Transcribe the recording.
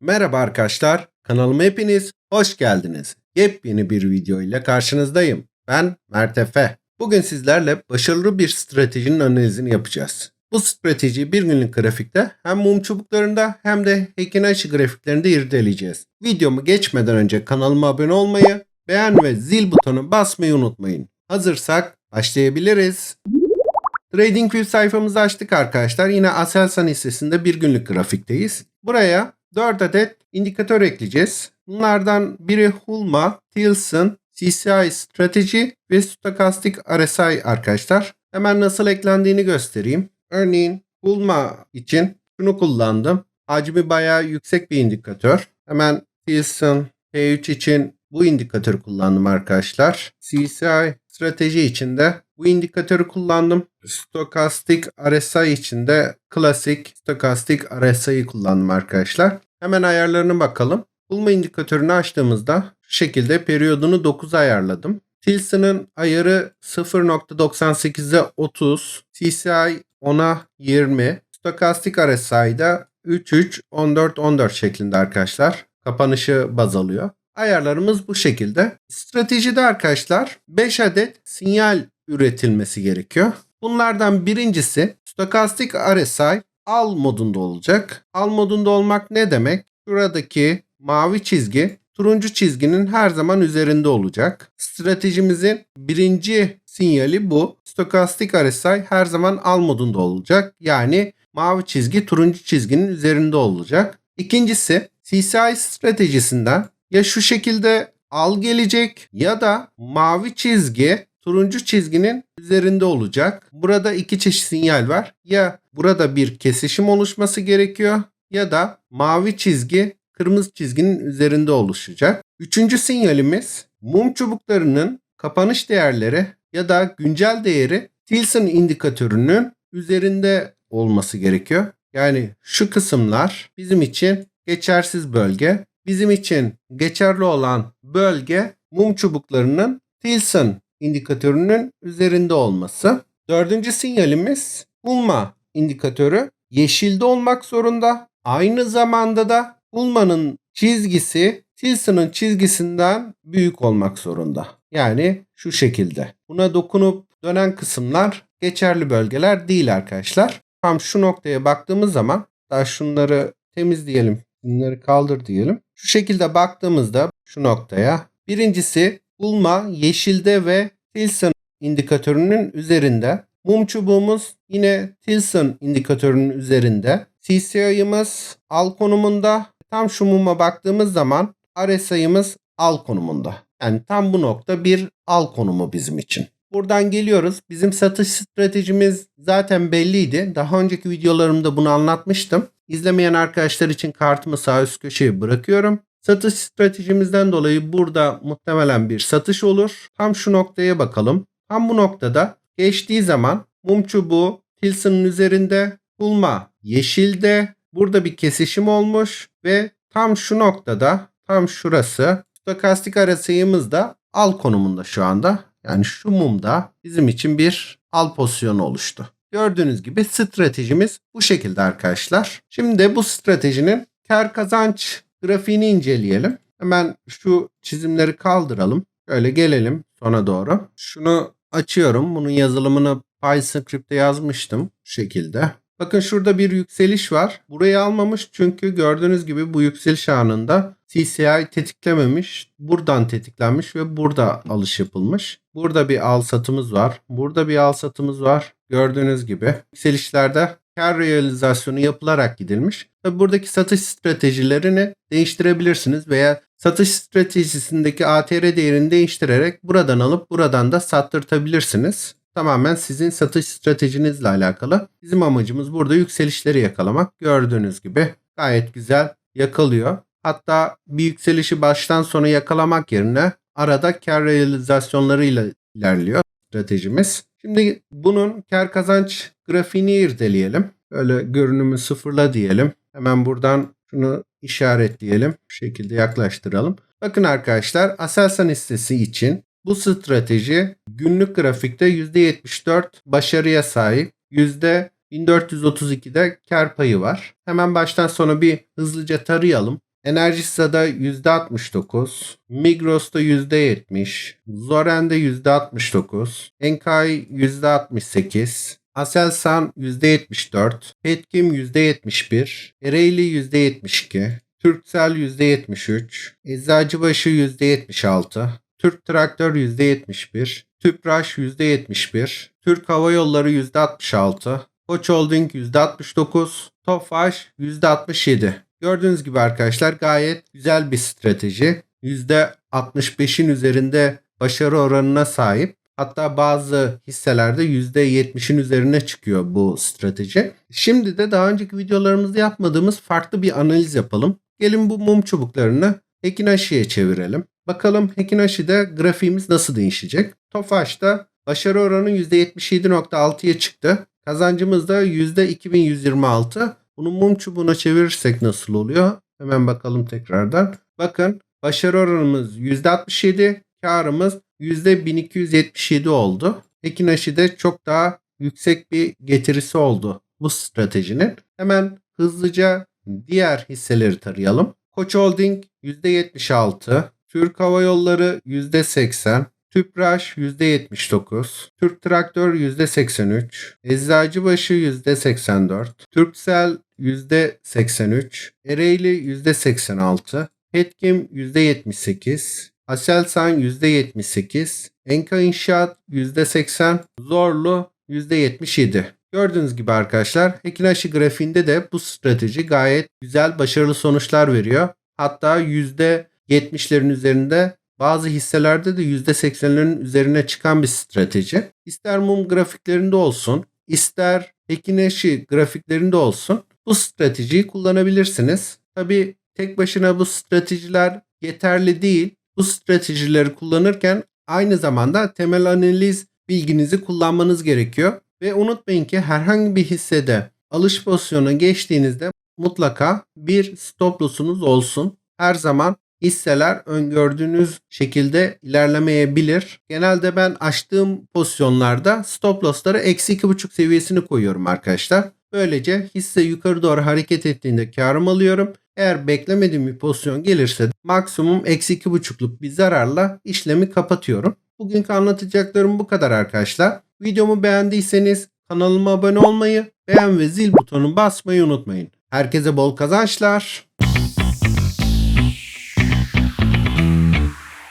Merhaba arkadaşlar, kanalıma hepiniz hoş geldiniz. Yepyeni bir video ile karşınızdayım. Ben Mert Efe. Bugün sizlerle başarılı bir stratejinin analizini yapacağız. Bu stratejiyi bir günlük grafikte hem mum çubuklarında hem de Heikinashi grafiklerinde irdeleyeceğiz. Videomu geçmeden önce kanalıma abone olmayı, beğen ve zil butonu basmayı unutmayın. Hazırsak başlayabiliriz. TradingView sayfamızı açtık arkadaşlar. Yine Aselsan hissesinde bir günlük grafikteyiz. Buraya 4 adet indikatör ekleyeceğiz. Bunlardan biri Hulma, Tilson, CCI Strateji ve Stochastic RSI arkadaşlar. Hemen nasıl eklendiğini göstereyim. Örneğin Hulma için şunu kullandım. Hacmi bayağı yüksek bir indikatör. Hemen Tilson T3 için bu indikatörü kullandım arkadaşlar. CCI strateji için de bu indikatörü kullandım. Stochastic RSI için de klasik Stochastic RSI'yi kullandım arkadaşlar. Hemen ayarlarına bakalım. Bulma indikatörünü açtığımızda şu şekilde periyodunu 9'a ayarladım. Tilson'ın ayarı 0.98'e 30, CCI 10'a 20, Stochastic RSI'da 3 3 14 14 şeklinde arkadaşlar. Kapanışı baz alıyor. Ayarlarımız bu şekilde. Stratejide arkadaşlar 5 adet sinyal üretilmesi gerekiyor. Bunlardan birincisi Stochastic RSI al modunda olacak. Al modunda olmak ne demek? Şuradaki mavi çizgi turuncu çizginin her zaman üzerinde olacak. Stratejimizin birinci sinyali bu. Stochastic RSI her zaman al modunda olacak. Yani mavi çizgi turuncu çizginin üzerinde olacak. İkincisi CCI stratejisinden ya şu şekilde al gelecek ya da mavi çizgi turuncu çizginin üzerinde olacak. Burada iki çeşit sinyal var. Ya burada bir kesişim oluşması gerekiyor ya da mavi çizgi kırmızı çizginin üzerinde oluşacak. Üçüncü sinyalimiz mum çubuklarının kapanış değerleri ya da güncel değeri Tilson indikatörünün üzerinde olması gerekiyor. Yani şu kısımlar bizim için geçersiz bölge. Bizim için geçerli olan bölge mum çubuklarının Tilson indikatörünün üzerinde olması. Dördüncü sinyalimiz Ulma indikatörü yeşilde olmak zorunda. Aynı zamanda da Ulma'nın çizgisi Tilson'ın çizgisinden büyük olmak zorunda. Yani şu şekilde. Buna dokunup dönen kısımlar geçerli bölgeler değil arkadaşlar. Tam şu noktaya baktığımız zaman daha şunları temizleyelim. Bunları kaldır diyelim. Şu şekilde baktığımızda şu noktaya birincisi Ulma yeşilde ve Tilson indikatörünün üzerinde. Mum çubuğumuz yine Tilson indikatörünün üzerinde. CCI'ımız al konumunda. Tam şu muma baktığımız zaman RSI'ımız al konumunda. Yani tam bu nokta bir al konumu bizim için. Buradan geliyoruz. Bizim satış stratejimiz zaten belliydi. Daha önceki videolarımda bunu anlatmıştım. İzlemeyen arkadaşlar için kartımı sağ üst köşeye bırakıyorum. Satış stratejimizden dolayı burada muhtemelen bir satış olur. Tam şu noktaya bakalım. Tam bu noktada geçtiği zaman mum çubuğu Tilson'ın üzerinde bulma yeşilde. Burada bir kesişim olmuş ve tam şu noktada tam şurası stokastik arasıyımız da al konumunda şu anda. Yani şu mumda bizim için bir al pozisyonu oluştu. Gördüğünüz gibi stratejimiz bu şekilde arkadaşlar. Şimdi bu stratejinin kar kazanç grafiğini inceleyelim. Hemen şu çizimleri kaldıralım. Şöyle gelelim sona doğru. Şunu açıyorum. Bunun yazılımını PyScript'te yazmıştım. Şu şekilde. Bakın şurada bir yükseliş var. Burayı almamış çünkü gördüğünüz gibi bu yükseliş anında CCI tetiklememiş. Buradan tetiklenmiş ve burada alış yapılmış. Burada bir al satımız var. Burada bir al satımız var. Gördüğünüz gibi yükselişlerde kar realizasyonu yapılarak gidilmiş. Tabi buradaki satış stratejilerini değiştirebilirsiniz veya satış stratejisindeki ATR değerini değiştirerek buradan alıp buradan da sattırtabilirsiniz. Tamamen sizin satış stratejinizle alakalı. Bizim amacımız burada yükselişleri yakalamak. Gördüğünüz gibi gayet güzel yakalıyor. Hatta bir yükselişi baştan sona yakalamak yerine arada kar realizasyonlarıyla ilerliyor stratejimiz. Şimdi bunun kar kazanç grafiğini irdeleyelim. Böyle görünümü sıfırla diyelim. Hemen buradan şunu işaretleyelim. Bu şekilde yaklaştıralım. Bakın arkadaşlar Aselsan hissesi için bu strateji günlük grafikte %74 başarıya sahip. %1432'de kar payı var. Hemen baştan sona bir hızlıca tarayalım. Enerjisa'da %69, Migros'ta %70, Zoren'de %69, Enkai %68, Aselsan %74, Petkim %71, Ereğli %72, Türksel %73, Eczacıbaşı %76, Türk Traktör %71, Tüpraş %71, Türk Hava Yolları %66, Koç Holding %69, Tofaş %67. Gördüğünüz gibi arkadaşlar gayet güzel bir strateji. %65'in üzerinde başarı oranına sahip. Hatta bazı hisselerde %70'in üzerine çıkıyor bu strateji. Şimdi de daha önceki videolarımızda yapmadığımız farklı bir analiz yapalım. Gelin bu mum çubuklarını Hekinaşi'ye çevirelim. Bakalım Hekinaşi'de grafiğimiz nasıl değişecek? Tofaş'ta başarı oranı %77.6'ya çıktı. Kazancımız da %2126. Bunu mum çubuğuna çevirirsek nasıl oluyor? Hemen bakalım tekrardan. Bakın başarı oranımız %67, karımız %1277 oldu. Ekinaşi'de çok daha yüksek bir getirisi oldu bu stratejinin. Hemen hızlıca diğer hisseleri tarayalım. Koç Holding %76, Türk Hava Yolları %80, Tüpraş %79, Türk Traktör %83, Eczacıbaşı %84, Türksel %83, Ereğli %86, Petkim %78, Aselsan %78, Enka İnşaat %80, Zorlu %77. Gördüğünüz gibi arkadaşlar Hekinashi grafiğinde de bu strateji gayet güzel başarılı sonuçlar veriyor. Hatta %70'lerin üzerinde bazı hisselerde de %80'lerin üzerine çıkan bir strateji. İster mum grafiklerinde olsun, ister Hekinashi grafiklerinde olsun bu stratejiyi kullanabilirsiniz. Tabi tek başına bu stratejiler yeterli değil. Bu stratejileri kullanırken aynı zamanda temel analiz bilginizi kullanmanız gerekiyor. Ve unutmayın ki herhangi bir hissede alış pozisyona geçtiğinizde mutlaka bir stop loss'unuz olsun. Her zaman hisseler öngördüğünüz şekilde ilerlemeyebilir. Genelde ben açtığım pozisyonlarda stop loss'ları eksi 2,5 seviyesini koyuyorum arkadaşlar. Böylece hisse yukarı doğru hareket ettiğinde karım alıyorum. Eğer beklemediğim bir pozisyon gelirse maksimum eksi 2,5'luk bir zararla işlemi kapatıyorum. Bugünkü anlatacaklarım bu kadar arkadaşlar. Videomu beğendiyseniz kanalıma abone olmayı, beğen ve zil butonunu basmayı unutmayın. Herkese bol kazançlar.